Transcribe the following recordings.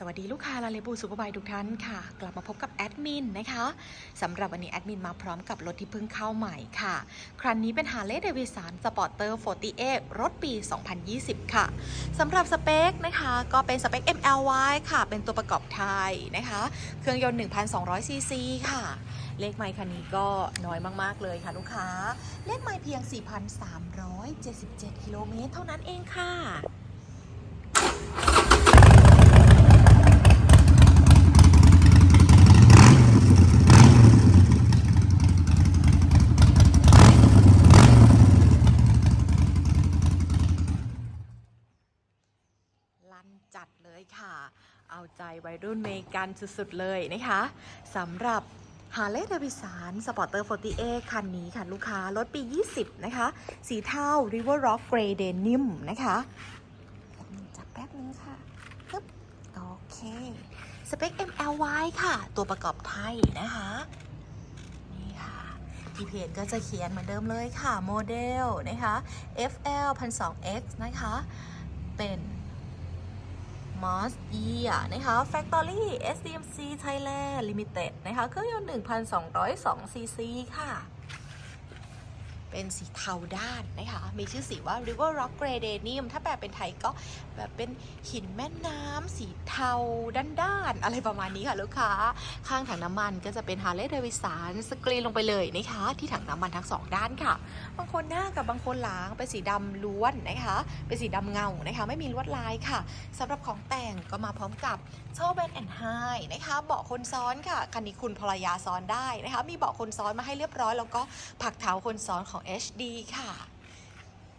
สวัสดีลูกค้าลาเลบูซูเปอร์บายทุกท่านค่ะ กลับมาพบกับแอดมินนะคะสำหรับวันนี้แอดมินมาพร้อมกับรถที่เพิ่งเข้าใหม่ค่ะ ครั้นนี้เป็น Harley Davidson Sporter 48 รถปี 2020 ค่ะสำหรับสเปคนะคะ ก็เป็นสเปค MLY ค่ะ เป็นตัวประกอบไทยนะคะ เครื่องยนต์ 1,200 ซีซีค่ะ เลขไมค์คันนี้ก็น้อยมาก ๆ เลยค่ะลูกค้า เลขไมค์เพียง 4,377 กิโลเมตรเท่านั้นเองค่ะ ลันจัดเลยค่ะ เอาใจวัยรุ่นเมกันสุดๆเลยนะคะสำหรับ Harley Davidson Sporter 48คันนี้ค่ะ ลูกค้ารถปี 20 นะคะ สีเทา River Rock Grey Denim นะคะจับแป๊บนึงค่ะปึ๊บโอเค สเปค MLY ค่ะ ตัวประกอบไทยนะคะนี่ค่ะที่เพจก็จะเขียนเหมือนเดิมเลยค่ะ โมเดลนะคะ FL 1200X นะคะ เป็น มอสเอียนะคะ Factory SDMC Thailand Limited นะคะ เครื่องยนต์ 1,202ซีซีค่ะ เป็นสีเทาด้านนะคะ มีชื่อสีว่า River Rock Grey Denim ถ้าแปลเป็นไทยก็แบบเป็นหินแม่น้ำสีเทาด้านๆ อะไรประมาณนี้ค่ะลูกค้า ข้างถังน้ำมันก็จะเป็น Harley Davidson สกรีนลงไปเลยนะคะ ที่ถังน้ำมันทั้งสองด้านค่ะ บางคนหน้ากับบางคนหลังเป็นสีดำล้วนนะคะ เป็นสีดำเงานะคะ ไม่มีลวดลายค่ะสำหรับของแต่งก็มาพร้อมกับโชว์แบนแอนไฮนะคะ เบาะคนซ้อนค่ะคันนี้คุณภรรยาซ้อนได้นะคะ มีเบาะคนซ้อนมาให้เรียบร้อย แล้วก็ผักเท้าคนซ้อนของ HD ค่ะ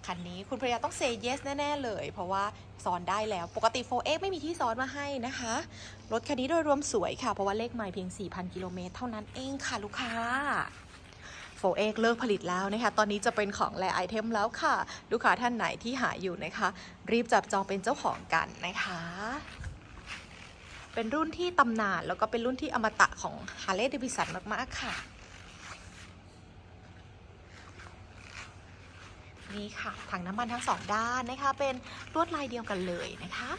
คันนี้คุณภรรยาต้องเซ y yes แน่ ๆ เลย เพราะว่าซ้อนได้แล้ว ปกติ 4X ไม่มีที่ซ้อนมาให้นะคะ รถคันนี้โดยรวมสวยค่ะ เพราะว่าเลขไมล์เพียง 4,000 กิโลเมตรเท่านั้นเองค่ะลูกค้า 4X เลิกผลิตแล้วนะคะ ตอนนี้จะเป็นของแลไอเทมแล้วค่ะ ลูกค้าท่านไหนที่หาอยู่นะคะ รีบจับจองเป็นเจ้าของกันนะคะ เป็นรุ่นที่ตำนานแล้วก็เป็นรุ่นที่อมตะของ Harley Davidson มาก ๆ ค่ะ นี่ค่ะ ถังน้ำมันทั้งสองด้านนะคะ เป็นลวดลายเดียวกันเลยนะคะ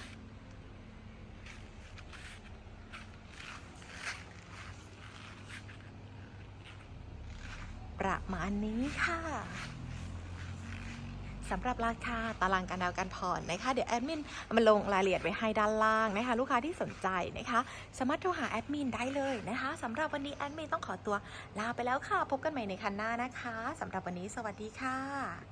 ประมาณนี้ค่ะสำหรับราคาตารางการดาวน์การผ่อนนะคะ เดี๋ยวแอดมินมาลงรายละเอียดไว้ให้ด้านล่างนะคะ ลูกค้าที่สนใจนะคะ สามารถโทรหาแอดมินได้เลยนะคะสำหรับวันนี้แอดมินต้องขอตัวลาไปแล้วค่ะ พบกันใหม่ในคันหน้านะคะสำหรับวันนี้สวัสดีค่ะ